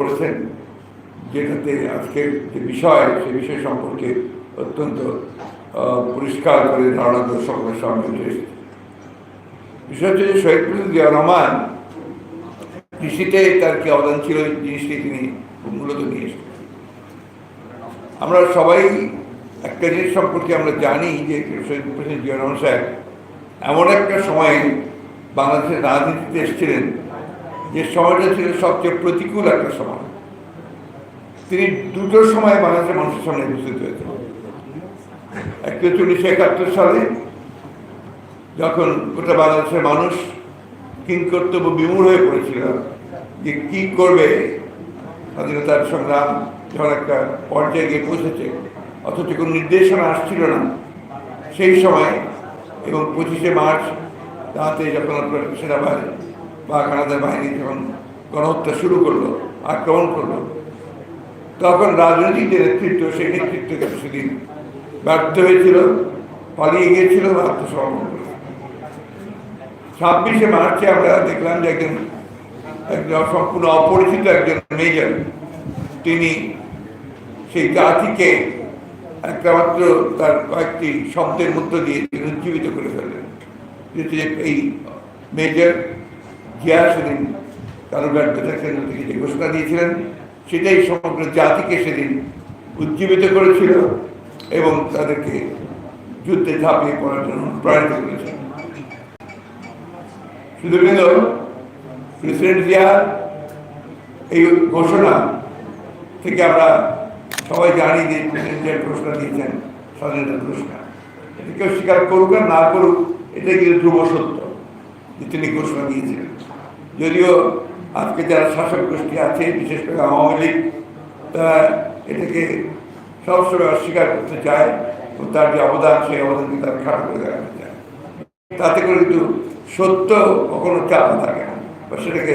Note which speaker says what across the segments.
Speaker 1: করেছেন, যেটাতে আজকের যে বিষয়, সে বিষয় সম্পর্কে অত্যন্ত পরিষ্কার করে ধারণা করে সকলের সামনে উঠে এসেছে। বিষয় হচ্ছে শহীদ জিয়া রহমান কৃষিতে তার কি অবদান ছিল এই জিনিসটি তিনি মূলত নিয়ে এসেছেন। আমরা সবাই একটা জিনিস সম্পর্কে আমরা জানি যে শহীদ প্রেসিডেন্ট জিয়া রহমান সাহেব এমন একটা সময় বাংলাদেশের রাজনীতিতে এসেছিলেন যে সময়টা ছিল সবচেয়ে প্রতিকূল একটা সময়। তিনি দুটো সময় বাংলাদেশের মানুষের সামনে উপস্থিত হয়েছেন। একটি হচ্ছে উনিশশো একাত্তর সালে যখন গোটা বাংলাদেশের মানুষ কিংকর্তব্য বিমূঢ় হয়ে পড়েছিল যে কি করবে, স্বাধীনতার সংগ্রাম যখন একটা পর্যায়ে গিয়ে পৌঁছেছে, অথচ কোনো নির্দেশনা আসছিল না, সেই সময় এবং পঁচিশে মার্চ তাতে যখন আপনার সেনাবাহিনী বা কানাডার বাহিনী যখন গণহত্যা শুরু করল, আক্রমণ করল, তখন রাজনৈতিক যে নেতৃত্ব, সেই নেতৃত্বকে সেদিন ব্যর্থ হয়েছিল, পালিয়ে গিয়েছিল বা আত্মসমর্পণ করেছিল ছাব্বিশে মার্চে আমরা দেখলাম যে একজন একজন সম্পূর্ণ অপরিচিত একজন মেজর, তিনি সেই জাতিকে একটা তার কয়েকটি শব্দের মধ্য দিয়ে তিনি উজ্জীবিত করে ফেললেন। এই মেজর জিয়া সেদিন ব্যর্থতার কেন্দ্র থেকে যে ঘোষণা দিয়েছিলেন, সেটাই সমগ্র জাতিকে সেদিন উজ্জীবিত করেছিল এবং তাদেরকে যুদ্ধে ঝাঁপিয়ে পড়ার জন্য প্রাণিত করেছিল শুধু প্রেসিডেন্ট জিয়া, এই ঘোষণা থেকে আমরা সবাই জানি যে প্রেসিডেন্ট জিয়া ঘোষণা দিয়েছেন স্বাধীনতার ঘোষণা এটা কেউ স্বীকার করুক আর না করুক, এটা কিন্তু ধ্রুব সত্য। তিনি ঘোষণা দিয়েছিলেন। যদিও আজকে যারা শাসক গোষ্ঠী আছে, বিশেষ করে আওয়ামী লীগ, তারা এটাকে সবসময় অস্বীকার করতে চায় এবং তার যে অবদান, সেই অবদানকে তারা খাটো করে দেখাতে চায়। তাতে করে কিন্তু সত্য কখনো চাপা থাকে না বা সেটাকে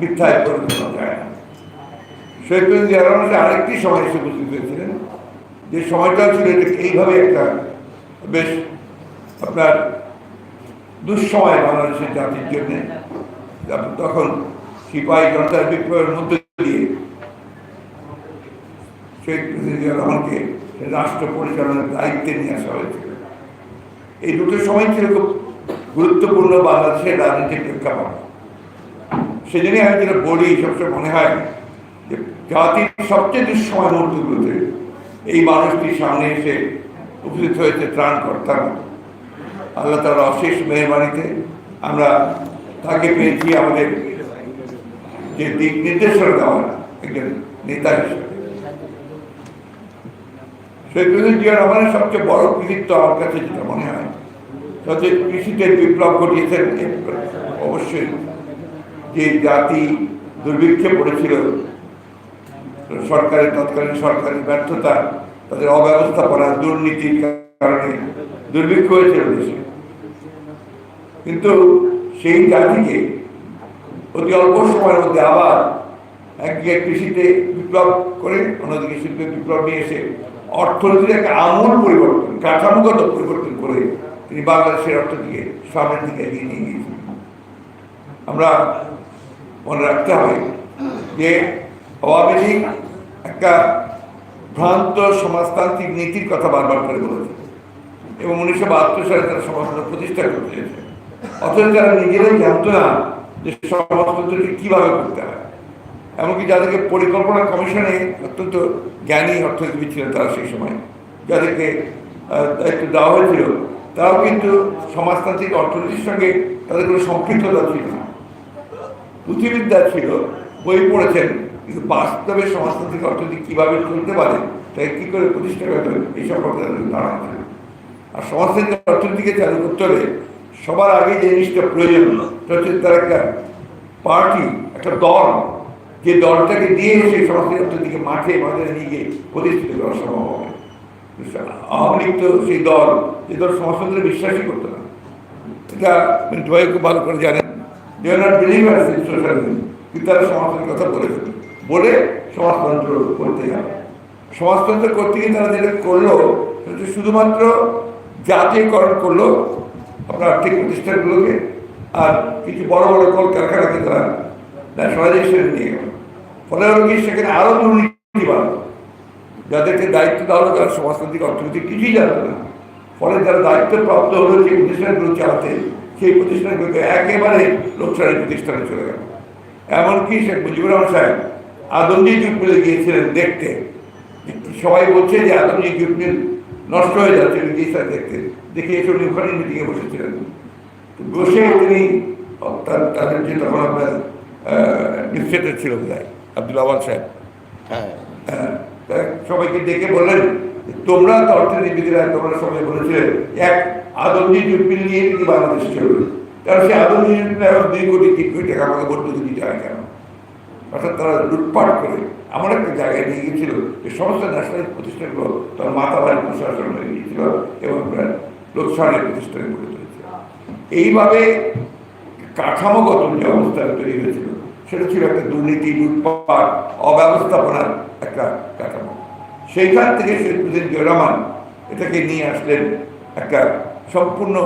Speaker 1: মিথ্যায় পরিণত যায় না। শহীদ জিয়া রহমান আরেকটি সময় এসে উপস্থিত হয়েছিলেন। যে সময়টা ছিল এটা এইভাবে একটা বেশ আপনার দুঃসময় বাংলাদেশের জাতির জন্যে তখন সিপাহী জনতার বিপ্লবের মধ্য দিয়ে শেখ মুজিবুর রহমানকে রাষ্ট্র পরিচালনার দায়িত্বে নিয়ে আসা হয়েছিল। এই দুটো সময় ছিল খুব গুরুত্বপূর্ণ বাংলাদেশের রাজনীতির প্রেক্ষাপট। সেজন্যই আমি যেটা বলি, সবসময় মনে হয় যে জাতির সবচেয়ে দুঃসময় মুহূর্তগুলোতে এই মানুষটির সামনে এসে উপস্থিত হয়েছে ত্রাণকর্তার মতো আল্লাহ তার অশেষ মেহরবানিতে আমরা তাকে পেয়েছি আমাদের যে দিক নির্দেশনা দেওয়ার একজন নেতা হিসেবে। শহীদ জিয়া রহমানের সবচেয়ে বড় কৃতিত্ব আমার কাছে যেটা মনে হয় তাতে কৃষিতে বিপ্লব ঘটিয়েছেন অবশ্যই যে জাতি দুর্ভিক্ষে পড়েছিল, সরকারের তৎকালীন সরকারের ব্যর্থতা, তাদের অব্যবস্থাপনা দুর্নীতির কারণে দুর্ভিক্ষ হয়েছিল দেশে কিন্তু সেই জাতিকে অতি অল্প সময়ের মধ্যে আবার একদিকে কৃষিতে বিপ্লব করে, অন্যদিকে শিল্পে বিপ্লব নিয়ে এসে অর্থনীতির একটা আমূল পরিবর্তন, কাঠামোগত পরিবর্তন করে তিনি বাংলাদেশের অর্থনীতিকে সামনের দিকে এগিয়ে নিয়ে গিয়েছেন। আমরা মনে রাখতে হবে যে আওয়ামী লীগ একটা ভ্রান্ত সমাজতান্ত্রিক নীতির কথা বারবার করে বলেছে। এবং উনিশশো বাহাত্তর সালে তারা সমাজতন্ত্র প্রতিষ্ঠা করতে চেয়েছে অথচ তারা নিজেরাই জানতো না যে সমাজতন্ত্রটি কীভাবে করতে হয়। এমনকি যাদেরকে পরিকল্পনা কমিশনে অত্যন্ত জ্ঞানী অর্থনীতিবিদ ছিলেন তারা সেই সময়, যাদেরকে দায়িত্ব দেওয়া হয়েছিল, তারাও কিন্তু সমাজতান্ত্রিক অর্থনীতির সঙ্গে তাদের কোনো সম্পৃক্ততা ছিল না। পুঁথিবিদ্যা ছিল, বই পড়েছেন, কিন্তু বাস্তবে সমাজতান্ত্রিক অর্থনীতি কীভাবে চলতে পারে, তাই কী করে প্রতিষ্ঠা করতে এই সম্পর্কে তাদের ধারণা আর সমাজতান্ত্রিক অর্থনীতিকে চালু করতে হলে সবার আগে যে জিনিসটা প্রয়োজন সেটা হচ্ছে তার একটা পার্টি একটা দল, যে দলটাকে দিয়ে সেই সমাজতান্ত্রিক অর্থনীতিকে মাঠে বাজারে নিয়ে গিয়ে প্রতিষ্ঠিত করা সম্ভব হবে। আওয়ামী লীগ তো সেই দল, যে দল সমাজতন্ত্রে বিশ্বাসই করতো না। এটা জয় খুব ভালো করে জানেন। দে আর নট সোশ্যালিজম কিন্তু তারা সমাজতন্ত্রের কথা বলেছে। বলে সমাজতন্ত্র করতে যাবে সমাজতন্ত্র করতে গিয়ে তারা যেটা করল, সেটা শুধুমাত্র জাতীয়করণ করল আপনার আর্থিক প্রতিষ্ঠানগুলোকে আর কিছু বড় বড় কলকারখানাকে তারা ন্যাশনালাইজেশন নিয়ে গেল। ফলে হলো কি, সেখানে আরও দুর্নীতি বাড়লো। যাদেরকে দায়িত্ব দেওয়া হলো, তারা সমাজতান্ত্রিক অর্থনীতি কিছুই জানতো না। ফলে যারা দায়িত্ব প্রাপ্ত হলো, যে প্রতিষ্ঠানগুলো চালাতে, সেই প্রতিষ্ঠানগুলোকে একেবারে লোকসানের প্রতিষ্ঠানে চলে গেল। এমনকি শেখ মুজিবুর রহমান সাহেব আদমজি জুট মিলে গিয়েছিলেন দেখতে। সবাই বলছে যে আদমজি জুট মিল নষ্ট হয়ে যাচ্ছে উনি গিয়েছিলেন দেখতে দেখে এসে উনি ওখানে মিটিংয়ে বসেছিলেন। তো বসে তিনি তাদের যে তখন আপনার ডিস্ট্রেক্টর ছিল বোধহয় আব্দুল আওয়াল সাহেব।
Speaker 2: হ্যাঁ।
Speaker 1: হ্যাঁ, সবাইকে ডেকে বললেন তোমরা তো অর্থনীতিবিদরা তোমরা সবাই বলেছিলে এক আদমজি জুটমিল নিয়ে নাকি বাংলাদেশ চলবে। কারণ সেই আদমজি জুটমিল এখন দুই কোটি তিন কোটি টাকা আমাকে ভর্তুকি দিতে হয় কেন? অর্থাৎ তারা লুটপাট করে এমন একটা জায়গায় নিয়ে গিয়েছিল যে সমস্ত ন্যাশনাল প্রতিষ্ঠানগুলো তার মাতাবাড়ি প্রশাসন হয়ে গিয়েছিল এবং লোকসানের প্রতিষ্ঠানে গড়ে তুলেছিল এইভাবে কাঠামোগত যে অবস্থা তৈরি হয়েছিল, সেটা ছিল একটা দুর্নীতি, লুটপাট, অব্যবস্থাপনার একটা কাঠামো। সেইখান থেকে শেখ মুজিবুর জিয়া রহমান এটাকে নিয়ে আসলেন, একটা সম্পূর্ণ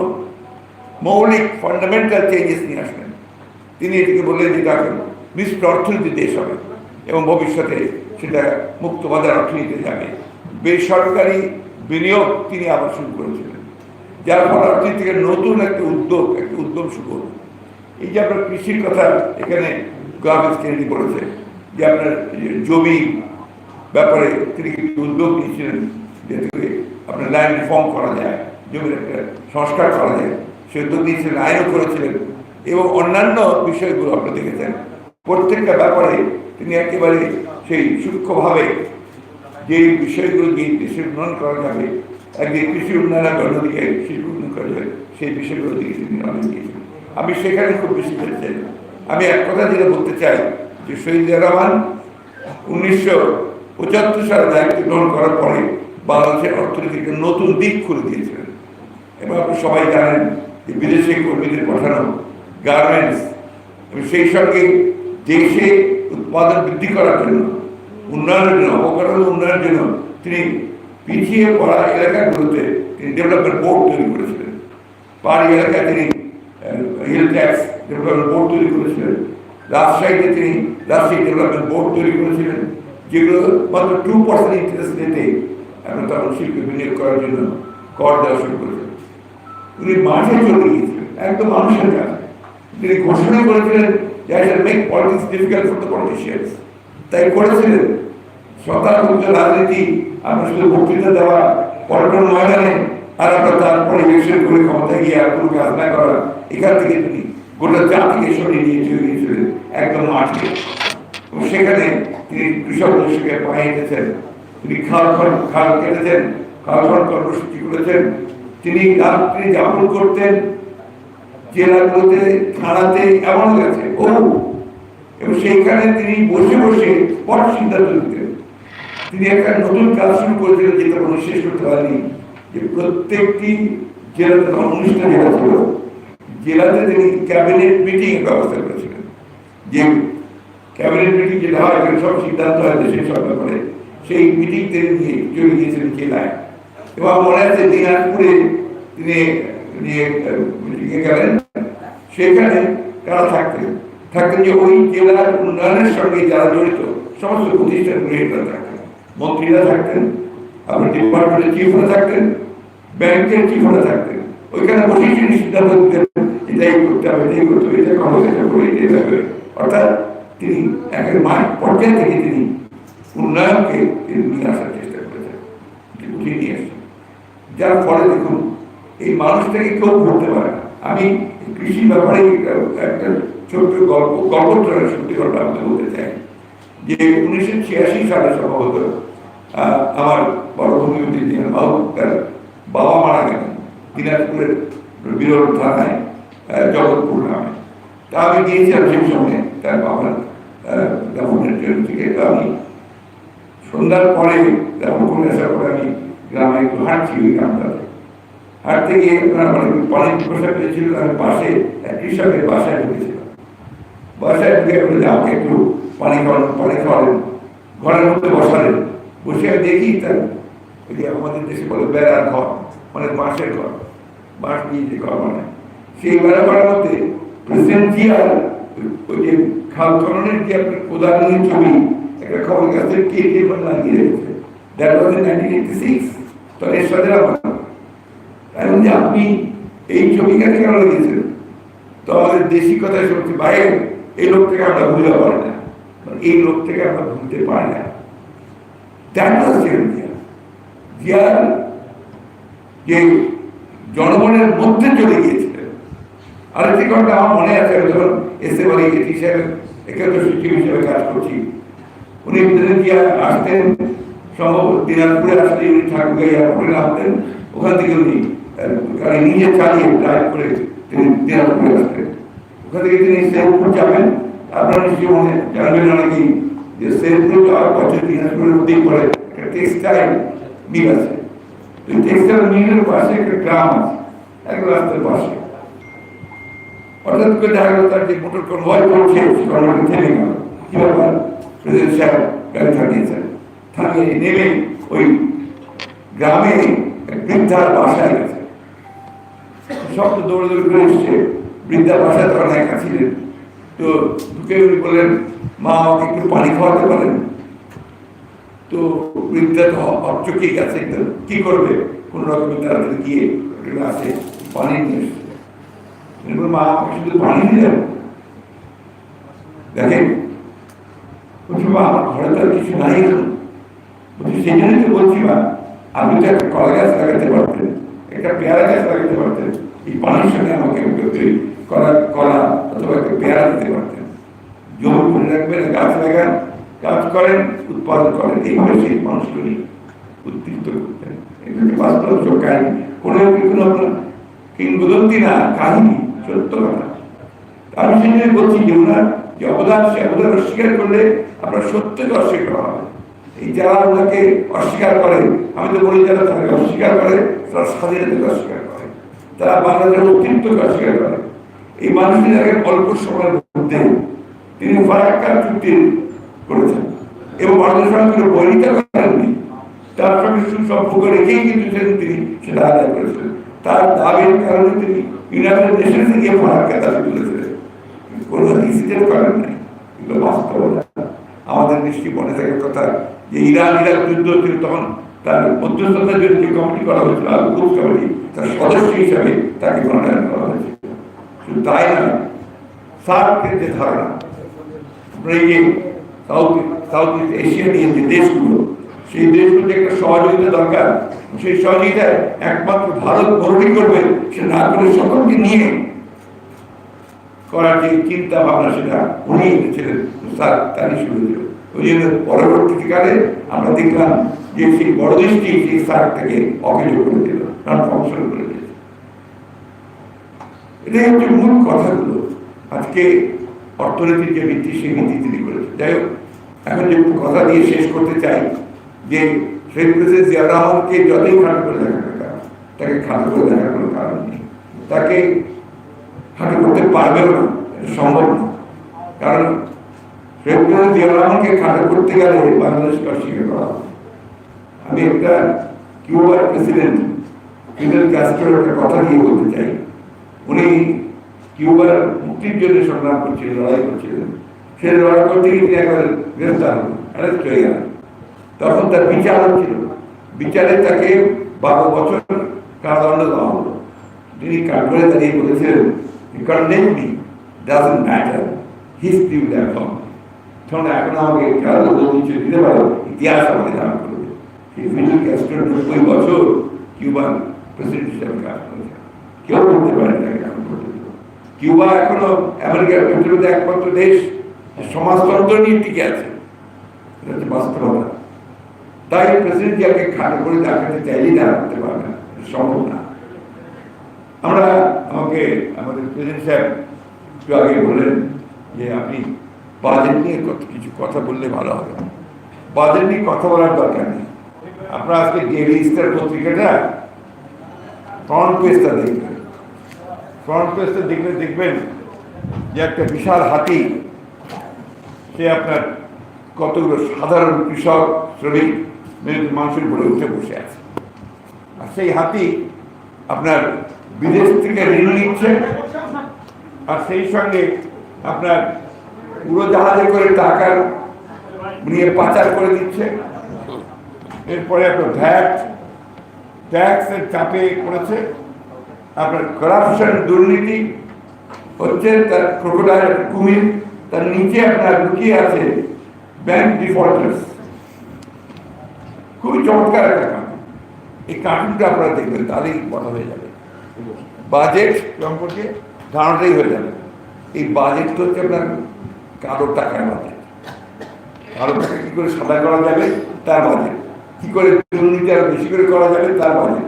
Speaker 1: মৌলিক ফান্ডামেন্টাল চেঞ্জেস নিয়ে আসলেন। তিনি এটাকে বললেন যে তাকে মিশ্র অর্থনীতি দেশ হবে এবং ভবিষ্যতে সেটা মুক্তবাজার অর্থনীতিতে যাবে। বেসরকারি বিনিয়োগ তিনি আবার শুরু করেছিলেন। যার ফলে অর্থনীতি থেকে নতুন একটি উদ্যোগ, একটি উদ্যম শুরু হলো। এই যে আপনার কৃষির কথা এখানে গার্মেন্টস কেন্দ্রি বলেছে, যে আপনার জমি ব্যাপারে তিনি কিছু উদ্যোগ নিয়েছিলেন যাতে করে আপনার লাইন রিফর্ম করা যায়, জমির একটা সংস্কার করা যায়। সে উদ্যোগ নিয়েছিলেন, আইনও করেছিলেন এবং অন্যান্য বিষয়গুলো আপনারা দেখেছেন। প্রত্যেকটা ব্যাপারে তিনি একেবারে সেই সূক্ষ্মভাবে যে বিষয়গুলো দিয়ে দেশের উন্নয়ন করা যাবে একদিকে কৃষি উন্নয়নের অন্যদিকে শিল্প উন্নয়ন করা যাবে, সেই বিষয়গুলো দিকে তিনি দিয়েছেন। আমি সেখানে খুব বেশি বলতে চাই আমি এক কথা যেটা বলতে চাই যে শহীদ রহমান উনিশশো পঁচাত্তর সালে দায়িত্ব গ্রহণ করার পরে বাংলাদেশের অর্থনীতিকে নতুন দিক খুলে দিয়েছিলেন। এবং আপনি সবাই জানেন যে বিদেশি কর্মীদের পাঠানো গার্মেন্টস সেই সঙ্গে দেশে উৎপাদন বৃদ্ধি করার জন্য, উন্নয়নের জন্য, অবকাঠামো উন্নয়নের জন্য তিনি পিছিয়ে পড়া এলাকাগুলোতে তিনি ডেভেলপমেন্ট বোর্ড তৈরি করেছিলেন। পাহাড়ি এলাকায় তিনি হিল ট্যাক্স ডেভেলপমেন্ট বোর্ড তৈরি করেছিলেন। রাজশাহীতে তিনি রাজশাহী ডেভেলপমেন্ট বোর্ড তৈরি করেছিলেন, যেগুলো মাত্র টু পার্সেন্ট ইন্টারেস্ট রেটে এখন তখন শিল্পে বিনিয়োগ করার জন্য কর দেওয়া শুরু করেছিলেন। উনি মাঠে চলে গিয়েছিলেন, একদম মানুষের কাছে। তিনি ঘোষণা করেছিলেন I shall make politics difficult for the politicians তাই করেছিলেন। শতাব্দ রাজনীতি, আমরা শুধু বক্তৃতা দেওয়া পল্টন ময়দানে, আর আমরা তারপরে ইলেকশন করে ক্ষমতায় গিয়ে আর কোনো কাজ না করা, এখান থেকে তিনি গোটা জাতিকে সরিয়ে নিয়ে চলে গিয়েছিলেন একদম মাঠে। সেখানে তিনি কৃষক দর্শকে পায়ে হেঁটেছেন। তিনি খাল খাল খাল কেটেছেন, খাল খাল কর্মসূচি করেছেন। তিনি রাত্রি যাপন করতেন, জেলাগুলোতে, থানাতে এমন গেছে ও এবং সেইখানে তিনি বসে বসে বড় সিদ্ধান্ত নিতেন। তিনি একটা নতুন কাজ শুরু করেছিলেন যেটা কোনো শেষ করতে পারেনি। যে প্রত্যেকটি জেলাতে তখন উনিশটা ছিল, জেলাতে তিনি ক্যাবিনেট মিটিং এর ব্যবস্থা করেছিলেন। যে ক্যাবিনেট মিটিং যেটা হয় এখানে সব সিদ্ধান্ত হয় দেশের সব ব্যাপারে সেই মিটিং তিনি নিয়ে চলে গিয়েছিলেন জেলায়। এবং মনে আছে দিনাজপুরে তিনি নিয়ে গেলেন। সেখানে কারা থাকতেন। থাকতেন যে ওই জেলার উন্নয়নের সঙ্গে যারা জড়িত, সমস্ত প্রতিষ্ঠানগুলো এগুলো থাকতেন মন্ত্রীরা থাকতেন, আপনার ডিপার্টমেন্টের চিফরা থাকতেন ব্যাংকের চিফরা থাকতেন। ওইখানে বসেই তিনি সিদ্ধান্ত দিতেন এটাই করতে হবে, এটাই করতে হবে এটা খবর এটা করে এটাই হবে। অর্থাৎ তিনি একের মাঠ পর্যায় থেকে তিনি উন্নয়নকে তিনি নিয়ে আসার চেষ্টা করেছেন উঠিয়ে নিয়ে আসছেন। যার ফলে দেখুন, এই মানুষটাকে কেউ করতে পারে আমি কৃষি ব্যাপারে একটা ছোট্ট গল্প গল্পটা সত্যি গল্প আপনাকে বলতে চাই। যে উনিশশো ছিয়াশি সালে সম্ভবত আমার বড় ভূমিপতি যিনি বাবু বাবা মারা গেলেন দিনাজপুরের বিরল থানায় জগৎপুর নামে। তা আমি গিয়েছিলাম সেই সময় তার বাবার দাফনের জন্য থেকে। তো আমি সন্ধ্যার পরে দাফন করে আসার পরে আমি গ্রামে একটু হাঁটছি ওই গ্রামটাতে। হাঁটতে গিয়ে মানে পানি প্রসাদ পেয়েছিল আমি পাশে এক কৃষকের বাসায় ঢুকেছিলাম। বাসায় ঢুকে বলে আমাকে একটু পানি খাওয়ান পানি খাওয়ালেন। ঘরের মধ্যে বসালেন। বসে দেখি তার ওই যে আমাদের দেশে বলে বেড়ার ঘর মানে বাঁশের ঘর। বাঁশ দিয়ে যে ঘর মানে সেই বেড়া ঘরের মধ্যে প্রেসিডেন্ট জিয়ার ওই যে খাল খননের যে আপনি প্রধানের ছবি, একটা খবর কাছে কে কে লাগিয়ে রেখেছে that was in nineteen eighty six এরশাদের আমার এখন যে আপনি এই ছবিখানে কেন লাগিয়েছেন? তো আমাদের দেশি কথায় শুনছি ভাই এই লোকটাকে আমরা ভুলে পারি না। এই লোকটাকে আমরা ভুলতে পারি না। দ্যাট যে জনগণের মধ্যে চলে গিয়েছিলেন আরেকটি ঘটনা আমার মনে আছে যখন এসে বাড়ি গেছি হিসাবে একাদশ সচিব হিসেবে কাজ করছি। উনি প্রেসিডেন্ট আসতেন। সম্ভব দিনাজপুরে আসলে উনি ঠাকুরকে নামতেন ওখান থেকে উনি নিজে চালিয়ে ড্রাইভ করে তিনি দিনাজপুরে আসতেন। থেকে তিনি শেরপুর যাবেন আপনারা নিশ্চয়ই মনে জানবেন অনেকেই যে শেরপুর যাওয়ার দিনাজপুরের মধ্যেই পড়ে একটা টেক্সটাইল মিল আছে। টেক্সটাইল মিলের পাশে একটা গ্রাম আছে, এক রাস্তার পাশে। করে দেখা গেল তার যে মোটর কনভয় করছে থেমে গেল। কি ব্যাপার? প্রেসিডেন্ট সাহেব গাড়ি নেমে ওই গ্রামে বৃদ্ধার বাসায় গেছে। সব তো দৌড়ে দৌড়ে করে এসছে। বৃদ্ধা বাসায় তখন একা ছিলেন তো ঢুকে উনি বললেন, মা, আমাকে একটু পানি খাওয়াতে পারেন? তো বৃদ্ধা তো অচকেই গেছে কি করবে? কোন রকমের তাড়াতাড়ি গিয়ে গ্লাসে পানি নিয়ে এসছে। মা, আমাকে শুধু পানি দিলেন দেখেন মা, আমার ঘরে তো কিছু নাই বলছি, সেই জন্যই তো বলছি, মা, আপনি তো একটা কলা গাছ লাগাতে পারতেন, একটা পেয়ারা গাছ লাগাতে পারতেন। এই পানির সঙ্গে আমাকে কলা কলা অথবা একটা পেয়ারা দিতে পারতেন। জমি করে রাখবেন, গাছ লাগান কাজ করেন, উৎপাদন করেন এইভাবে সেই মানুষগুলি উদ্দীপ্ত করতেন। বাস্তব কাহিনী। কোনো কোনো আপনার কিংবদন্তি না, কাহিনী, সত্য কথা। আমি জন্য বলছি যে ওনার যে অবদান, সে অবদান অস্বীকার করলে আপনার সত্যকে অস্বীকার করা হবে। এই যারা ওনাকে অস্বীকার করে, আমি তো বলি যারা তাকে অস্বীকার করে, তারা স্বাধীনতাকে অস্বীকার করে। তারা বাংলাদেশের অস্তিত্বকে অস্বীকার করে। এই মানুষটি যাকে অল্প সময়ের মধ্যে তিনি ফারাক্কার চুক্তি করেছেন। এবং বাংলাদেশ সঙ্গে বৈরিতা করেননি। তার সঙ্গে সুসম্পর্ক রেখেই কিন্তু তিনি সেটা আদায় করেছিলেন। তার দাবির কারণে তিনি ইউনাইটেড নেশনসে গিয়ে ফারাক্কা দাবি তুলেছিলেন। কোনো ইনসিডেন্ট করেন নাই। এগুলো বাস্তবতা আমাদের নিশ্চয়ই মনে থাকার কথা যে ইরান, ইরাক যুদ্ধ হচ্ছিল তখন তার মধ্যস্থতার জন্য যে কমিটি করা হয়েছিল। গ্রুপ কমিটি তার সদস্য হিসাবে তাকে মনোনয়ন করা হয়েছিল। তাই যে ধারণা সাউথ ইস্ট এশিয়া নিয়ে যে দেশগুলো, সেই দেশগুলোতে একটা সহযোগিতা দরকার। সেই সহযোগিতায় একমাত্র ভারত বরণী করবে, সে না করে সকলকে নিয়ে করার যে চিন্তা ভাবনা সেটা উনি এনেছিলেন তারই শুরু ওই জন্য পরবর্তীকালে আমরা দেখলাম যে সেই বড় দেশটি সেই স্যারটাকে অকেজ করে দিল করে দিল। এটাই হচ্ছে মূল কথাগুলো। আজকে অর্থনীতির যে নীতি সেই নীতি তিনি করেছেন যাই হোক, এখন যে কথা দিয়ে শেষ করতে চাই, যে শেখ প্রেসিডেন্ট জিয়া রহমানকে যতই খাটো করে দেখা না তাকে খাটো করে দেখার কোনো কারণ নেই। তাকে খাটো করতে পারবেও না সম্ভব না। কারণ শেখ প্রেসিডেন্ট জিয়া রহমানকে খাটো করতে গেলে বাংলাদেশকে অস্বীকার করা আমি একটা কিউবার প্রেসিডেন্ট ফিদেল ক্যাস্ট্রোর একটা কথা দিয়ে বলতে চাই। উনি কিউবার মুক্তির জন্য সংগ্রাম করছিলেন লড়াই করছিলেন সে লড়াই করতে গিয়ে তিনি একবার গ্রেফতার হলেন অ্যারেস্ট হয়ে গেলেন তখন তার বিচার হচ্ছিল বিচারে তাকে বারো বছর কারাদণ্ড দেওয়া হলো তিনি কাঠগড়ে দাঁড়িয়ে বলেছিলেন condemn me doesn't matter history will have তখন এখন আমাকে কারাদণ্ড কিছু দিতে পারো ইতিহাস আমাকে দান করবে সেই ফিডেল ক্যাস্ট্রো নব্বই বছর কিউবান প্রেসিডেন্ট হিসেবে কাজ করেছেন কেউ বলতে পারে না। কিউবা এখনও আমেরিকার পৃথিবীতে একমাত্র দেশ, সমাজতন্ত্র নিয়ে টিকে আছে। বাস্তবতা। তাই প্রেসিডেন্ট যাকে খাটো করে দেখাতে চাইলেই করতে পারবে না। সম্ভব না। আমরা আমাকে আমাদের প্রেসিডেন্ট সাহেব একটু আগে বললেন যে আপনি বাজেট নিয়ে কিছু কথা বললে ভালো হবে। বাজেট নিয়ে কথা বলার দরকার নেই। আপনারা আজকে ডেইলি স্টার পত্রিকাটা ফ্রন্ট পেজটা দেখবেন। ফ্রন্ট পেজটা দেখলে দেখবেন যে একটা বিশাল হাতি, সে আপনার কতগুলো সাধারণ কৃষক, শ্রমিক মানুষের উপরে উঠে বসে আছে। আর সেই হাতি আপনার বিদেশ থেকে ঋণ নিচ্ছে, আর সেই সঙ্গে আপনার উড়োজাহাজে করে টাকার নিয়ে পাচার করে দিচ্ছে। এরপরে আপনার ভ্যাট ট্যাক্সের চাপে করেছে আপনার করাপশন দুর্নীতি হচ্ছে তার ক্রোকোডাইল কুমির, তার নিচে আপনার লুকিয়ে আছে ব্যাংক ডিফল্টার্স খুবই চমৎকার একটা কার্টুন। এই কার্টুনটা আপনারা দেখবেন, তাহলেই বড় হয়ে যাবে। বাজেট সম্পর্কে ধারণাটাই হয়ে যাবে। এই বাজেট তো হচ্ছে আপনার কারও টাকার বাজেট কারও টাকা কী করে সাদা করা যাবে? তার বাজেট কী করে দুর্নীতি আরও বেশি করে করা যাবে? তার বাজেট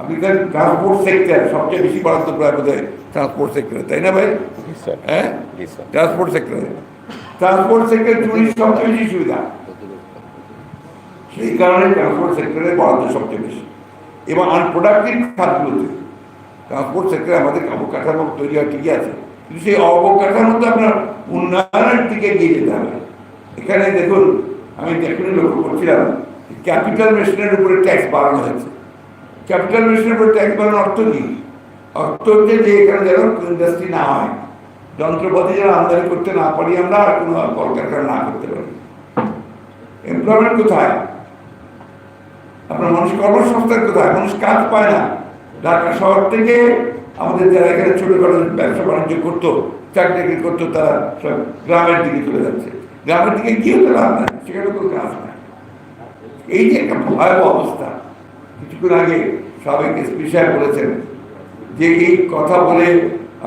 Speaker 1: আপনি দেখেন ট্রান্সপোর্ট সেক্টর সবচেয়ে বেশি বরাদ্দ প্রায় বোধ হয় ট্রান্সপোর্ট সেক্টরে তাই না ভাই? হ্যাঁ? ট্রান্সপোর্ট সেক্টরে ট্রান্সপোর্ট সেক্টর চুরির সবচেয়ে বেশি সুবিধা। সেই কারণে ট্রান্সপোর্ট সেক্টরে বরাদ্দ সবচেয়ে বেশি। এবং আনপ্রোডাক্টিভ খাতগুলোতে ট্রান্সপোর্ট সেক্টরে আমাদের অবকাঠামো তৈরি হয় ঠিকই আছে। কিন্তু সেই অবকাঠামোতে আপনার উন্নয়নের দিকে এগিয়ে যেতে হবে। এখানে দেখুন আমি এখনই লক্ষ্য করছিলাম ক্যাপিটাল মেশিনের উপরে ট্যাক্স বাড়ানো হয়েছে। ক্যাপিটাল মেশিনের উপরে ট্যাক্স বাড়ানোর অর্থ কি অর্থ হচ্ছে যে এখানে যেন ইন্ডাস্ট্রি না হয়। যন্ত্রপাতি যেন আমদানি করতে না পারি আমরা, আর কোনো কলকারখানা না করতে পারি। এমপ্লয়মেন্ট কোথায়? আপনার মানুষ কর্মসংস্থান কোথায়? মানুষ কাজ পায় না। ঢাকা শহর থেকে আমাদের যারা এখানে ছোটখাটো ব্যবসা বাণিজ্য করতো, চাকরি করতো, তারা সব গ্রামের দিকে চলে যাচ্ছে। গ্রামের দিকে কি হতে লাভ নাই, সেখানে কোনো কাজ নাই। এই যে একটা ভয়াবহ অবস্থা। কিছুক্ষণ আগে সাবেক এসপি সাহেব বলেছেন যে এই কথা বলে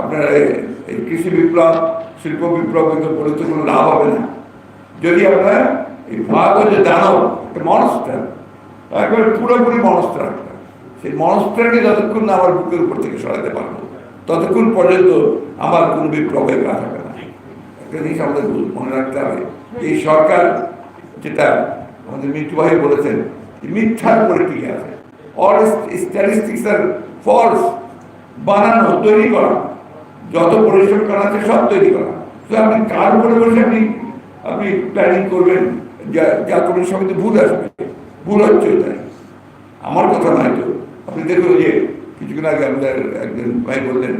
Speaker 1: আপনার এই কৃষি বিপ্লব, শিল্প বিপ্লব কিন্তু বলে তো কোনো লাভ হবে না। যদি আমরা এই ভয়াবহ যে দানব একটা মনস্টার, একবার পুরোপুরি মনস্টার একটা, সেই মনস্টারকে যতক্ষণ না আমার বুকের উপর থেকে সরাতে পারব, ততক্ষণ পর্যন্ত আমার কোন বিপ্লবের কাজ হবে না। একটা জিনিস আমাদের মনে রাখতে হবে, এই সরকার যেটা আমাদের ভাই বলেছেন মিথ্যার উপরে টিকে আছে। অল স্ট্যাটিস্টিক্স আর ফলস বানানো, তৈরি করা। যত পরিশ্রম করা আছে, সব তৈরি করা। তো আপনি কার উপরে বসে আপনি আপনি প্ল্যানিং করবেন? যা যা করবেন, সবই ভুল আসবে। ভুল হচ্ছে তাই আমার কথা নয় তো। আপনি দেখুন যে, কিছুক্ষণ আগে আমাদের একজন ভাই বললেন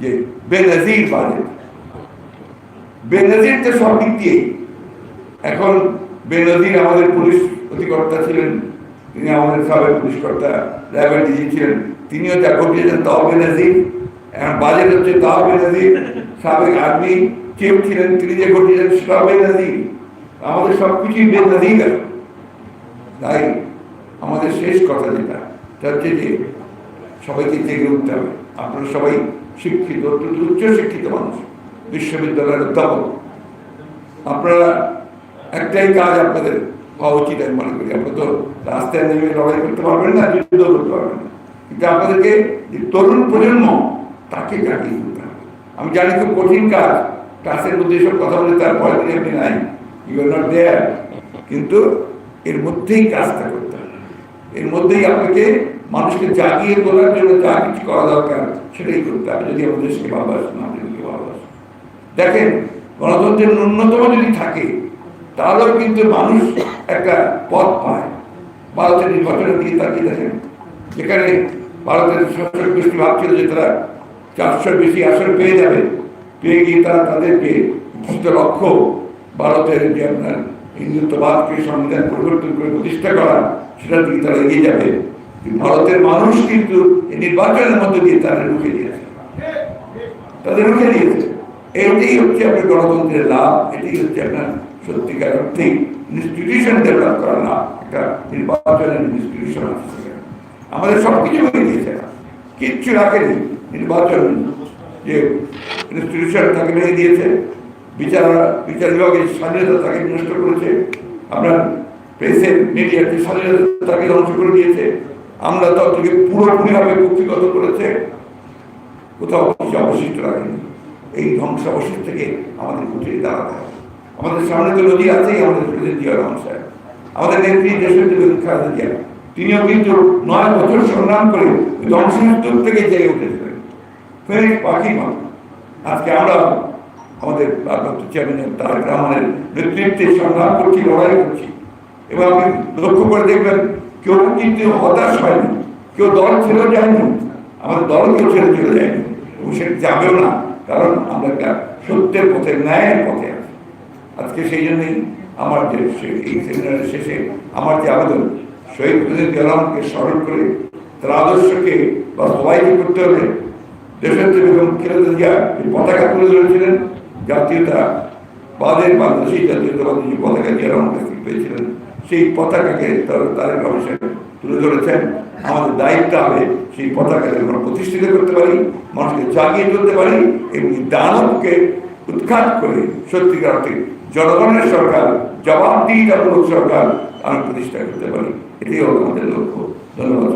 Speaker 1: যে, বেনজির বাজেট বেনজির তো সব দিক দিয়েই এখন বেনজির আমাদের পুলিশ অধিকর্তা ছিলেন। তিনি আমাদের সাবেক পুলিশ কর্তা ড্রাইভার ডিজি ছিলেন। তিনিও যা ঘটিয়েছেন তাও বেনজির এখন বাজেট হচ্ছে তাও বেনজির সাবেক আর্মি চিফ ছিলেন। তিনি যে ঘটিয়েছেন সেটাও বেনজির আমাদের সব কিছুই বেনজির তাই আমাদের শেষ কথা যেটা হচ্ছে যে সবাইকে জেগে উঠতে হবে। আপনারা সবাই শিক্ষিত, অত্যন্ত উচ্চ শিক্ষিত মানুষ। বিশ্ববিদ্যালয়ের অধ্যাপক। আপনারা একটাই কাজ আপনাদের হওয়া উচিত আমি মনে করি। আপনারা তো রাস্তায় নেমে লড়াই করতে পারবেন না যুদ্ধ করতে পারবেন না। কিন্তু আপনাদেরকে যে তরুণ প্রজন্ম, তাকে জাগিয়ে তুলতে হবে। আমি জানি খুব কঠিন কাজ, ক্লাসের মধ্যে এসব কথা বলে তার পরের দিন আপনি নাই। ইউ আর নট দেয়ার কিন্তু এর মধ্যেই কাজটা করতে হবে। এর মধ্যেই আপনাকে মানুষকে জাগিয়ে তোলার জন্য যা কিছু করা দরকার, সেটাই করতে হবে, যদি আমাদের দেশকে ভালোবাসেন আমাদেরকে ভালোবাসেন দেখেন, গণতন্ত্রের ন্যূনতম যদি থাকে তাহলেও কিন্তু মানুষ একটা পথ পায়। ভারতের নির্বাচনের দিকে তাকিয়ে দেখেন। যেখানে ভারতের শাসক গোষ্ঠী ভাবছিল যে তারা চারশোর বেশি আসন পেয়ে যাবে, পেয়ে গিয়ে তারা তাদেরকে ঘোষিত লক্ষ্য ভারতের যে আপনার হিন্দুত্ববাদকে সংবিধান পরিবর্তন করে প্রতিষ্ঠা করা, সেটার দিকে তারা এগিয়ে যাবে। ভারতের মানুষ কিন্তু নির্বাচনের মধ্যে দিয়ে তারা রুখে দিয়েছে। তাদের রুখে দিয়েছে। এটাই হচ্ছে আপনার গণতন্ত্রের লাভ, এটাই হচ্ছে আপনার সত্যিকার অর্থে ইনস্টিটিউশন ডেভেলপ করা লাভ একটা নির্বাচনের ইনস্টিটিউশন আছে আমাদের সব কিছু হয়ে দিয়েছে কিচ্ছু রাখেনি। নির্বাচন যে ইনস্টিটিউশন তাকে ভেঙে দিয়েছে। বিচার বিচার বিভাগের স্বাধীনতা তাকে নষ্ট করেছে। আপনার প্রেসের মিডিয়ার স্বাধীনতা তাকে ধ্বংস করে দিয়েছে। আমরা তত্ত্বকে পুরোপুরিভাবে ব্যক্তিগত করেছে। কোথাও কিছু অবশিষ্ট রাখেনি। এই ধ্বংস অবশিষ্ট থেকে আমাদের উঠে দাঁড়াতে হবে আমাদের সামনে তো নদী আছেই আমাদের সাহেব আমাদের নেত্রী দেশের খালেদা জিয়া তিনিও কিন্তু নয় বছর সংগ্রাম করে ধ্বংসস্তূপ থেকে জেগে উঠেছিলেন। ফের পাখি মত আজকে আমরা আমাদের ভারপ্রাপ্ত চেয়ারম্যান তারেক রহমানের নেতৃত্বে সংগ্রাম করছি, লড়াই করছি। এবং আপনি লক্ষ্য করে দেখবেন, কেউ কিন্তু হতাশ হয়নি। কেউ দল ছেড়ে যায়নি। আমাদের দল কেউ ছেড়ে চলে যায়নি। এবং সে যাবেও না। কারণ আমরা একটা সত্যের পথে, ন্যায়ের পথে আছি। আজকে সেই জন্যই আমার যে এই সেমিনারের শেষে আমার যে আবেদন, শহীদ প্রেসিডেন্ট জিয়াউরহমানকে স্মরণ করে তার আদর্শকে বাস্তবায়িত করতে হবে দেশনেত্রী বেগম যে পতাকা তুলে ধরেছিলেন, জাতীয়তা বাদের বাংলাদেশী জাতীয়তাবাদী যে পতাকা জিয়া রহমান পেয়েছিলেন, সেই পতাকাকে তার তারেক অবশ্যই তুলে ধরেছেন। আমাদের দায়িত্ব হবে সেই পতাকাকে আমরা প্রতিষ্ঠিত করতে পারি, মানুষকে জাগিয়ে তুলতে পারি এবং দানবকে উৎখাত করে সত্যিকার অর্থে জনগণের সরকার জবাবদিহিতামূলক সরকার আমি প্রতিষ্ঠা করতে পারি এটাই আমাদের লক্ষ্য ধন্যবাদ।